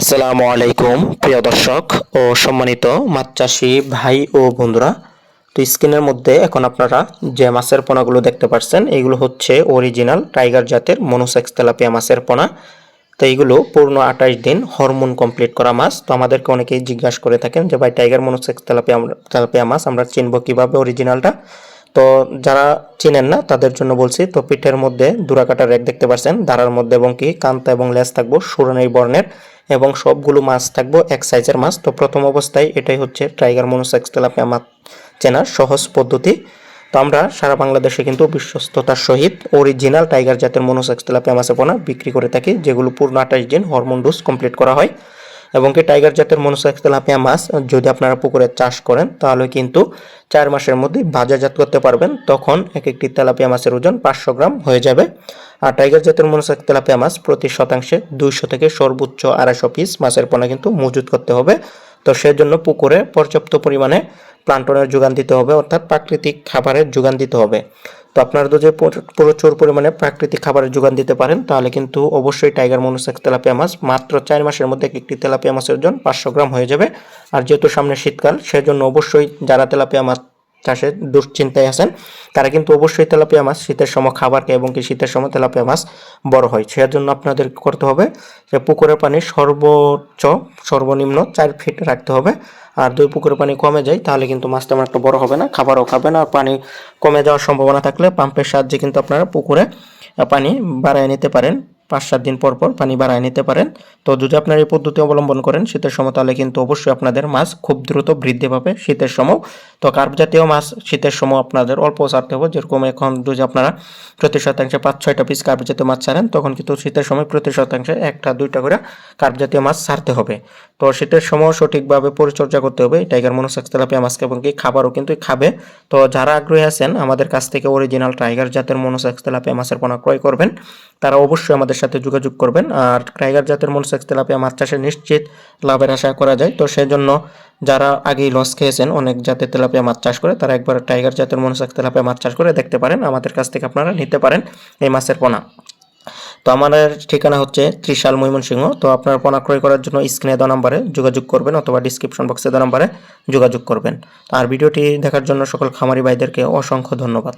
আসসালামু আলাইকুম, প্রিয় দর্শক ও সম্মানিত মাছ চাষি ভাই ও বন্ধুরা। তো স্ক্রিনের মধ্যে এখন আপনারা যে মাছের পোনাগুলো দেখতে পাচ্ছেন এগুলো হচ্ছে অরিজিনাল টাইগার জাতের মনোসেক্স তেলাপিয়া মাছের পোনা। তো এইগুলো পূর্ণ আঠাশ দিন হরমোন কমপ্লিট করা মাছ। তো আমাদেরকে অনেকেই জিজ্ঞাসা করে থাকেন যে, ভাই, টাইগার মনোসেক্স তেলাপিয়া তেলাপিয়া মাছ আমরা চিনবো কীভাবে অরিজিনালটা? তো যারা চিনেন না, তাদের জন্য বলছি, তো পিঠের মধ্যে দুরাকাটা রেক দেখতে পাচ্ছেন দাঁড়ার মধ্যে এবং কি, কান্তা এবং লেজ থাকব সুরানি বর্ণের। এবং সবগুলো মাছ থাকব, এক সাইজের মাছ। তো প্রথম অবস্থায় এটাই হচ্ছে টাইগার মনোসেক্স তেলাপিয়া মাছ চেনার সহজ পদ্ধতি। তো আমরা সারা বাংলাদেশে কিন্তু বিশ্বস্ততার সহিত অরিজিনাল টাইগার জাতের মনোসেক্স তেলাপিয়া মাছের পোনা বিক্রি করে থাকি, যেগুলো পূর্ণ আঠাশ দিন হরমোন ডোজ কমপ্লিট করা হয়। এবং কি টাইগার জাতের মনোসেক্স তেলাপিয়া মাছ যদি আপনারা পুকুরে চাষ করেন, তাহলে কিন্তু চার মাসের মধ্যে বাজারজাত করতে পারবেন। তখন এক একটি তেলাপিয়া মাছের ওজন পাঁচশো গ্রাম হয়ে যাবে। আর টাইগার জাতের মনোসেক্স তেলাপিয়া মাছ প্রতি শতাংশে দুইশো থেকে সর্বোচ্চ আড়াইশো পিস মাছের পোনা কিন্তু মজুত করতে হবে। তো সেজন্য পুকুরে পর্যাপ্ত পরিমাণে প্লান্টনের যোগান দিতে হবে, অর্থাৎ প্রাকৃতিক খাবারের যোগান দিতে হবে। তো আপনারা যদি প্রচুর পরিমাণে প্রাকৃতিক খাবারের যোগান দিতে পারেন, তাহলে কিন্তু অবশ্যই টাইগার মনোসেক্স তেলাপিয়া মাছ মাত্র চার মাসের মধ্যে একটি তেলাপিয়া মাছের ওজন পাঁচশো গ্রাম হয়ে যাবে। আর যেহেতু সামনে শীতকাল, সেজন্য অবশ্যই যারা তেলাপিয়া মাছ চাষের দুশ্চিন্তায় আছেন। তারা কিন্তু অবশ্যই তেলাপিয়া মাছ, শীতের সময় খাবার খায় এবং কি শীতের সময় তেলাপিয়া মাছ বড় হয়। সেজন্য আপনাদের করতে হবে যে পুকুরের পানি সর্বোচ্চ, সর্বনিম্ন চার ফিট রাখতে হবে। আর দুই পুকুরের পানি কমে যায়, তাহলে কিন্তু মাছ তেমন একটা বড় হবে না, খাবারও খাবে না আর পানি কমে যাওয়ার সম্ভাবনা থাকলে পাম্পের সাহায্যে কিন্তু আপনারা পুকুরে পানি বাড়ায় নিতে পারেন। পাঁচ সাত দিন পর পর পানি বাড়ায় নিতে পারেন। তো যদি আপনার এই পদ্ধতি অবলম্বন করেন, শীতের সময় তাহলে কিন্তু অবশ্যই আপনাদের মাছ খুব দ্রুত বৃদ্ধি পাবে শীতের সময়। তো কার্প জাতীয় মাছ শীতের সময় আপনাদের অল্প ছাড়তে হবে। যেরকম এখন যদি আপনারা প্রতি শতাংশে পাঁচ ছয়টা পিস কার্প জাতীয় মাছ ছাড়েন, তখন কিন্তু শীতের সময় প্রতি শতাংশে একটা, দুইটা করে কার্প জাতীয় মাছ ছাড়তে হবে। তো শীতের সময় সঠিকভাবে পরিচর্যা করতে হবে। টাইগার মনোসেক্স তেলাপিয়া মাছকে এবং কি খাবারও কিন্তু খাবে। তো যারা আগ্রহী আছেন, আমাদের কাছ থেকে অরিজিনাল টাইগার জাতের মনোসেক্স তেলাপিয়া মাছের পোনা ক্রয় করবেন, তারা অবশ্যই আমাদের সাথে যোগাযোগ করবেন। আর টাইগার জাতের মনসেক্স তেলাপিয়া মাছ চাষে নিশ্চিত লাভের আশা করা যায়। তো সেই জন্য যারা আগেই লস খেয়েছেন, অনেক জাতের তেলাপিয়া মাছ চাষ করে, তারা একবার টাইগার জাতের মনসেক্স তেলাপিয়া মাছ চাষ করে দেখতে পারেন। আমাদের কাছ থেকে আপনারা নিতে পারেন এই মাছের পোনা। তো আমাদের ঠিকানা হচ্ছে ত্রিশাল ময়মনসিংহ। তো আপনার পোনা ক্রয় করার জন্য স্ক্রিনে দেওয়া নাম্বারে যোগাযোগ করবেন অথবা ডিসক্রিপশন বক্সে দেওয়া নাম্বারে যোগাযোগ করবেন। আর ভিডিওটি দেখার জন্য সকল খামারি ভাইদেরকে অসংখ্য ধন্যবাদ।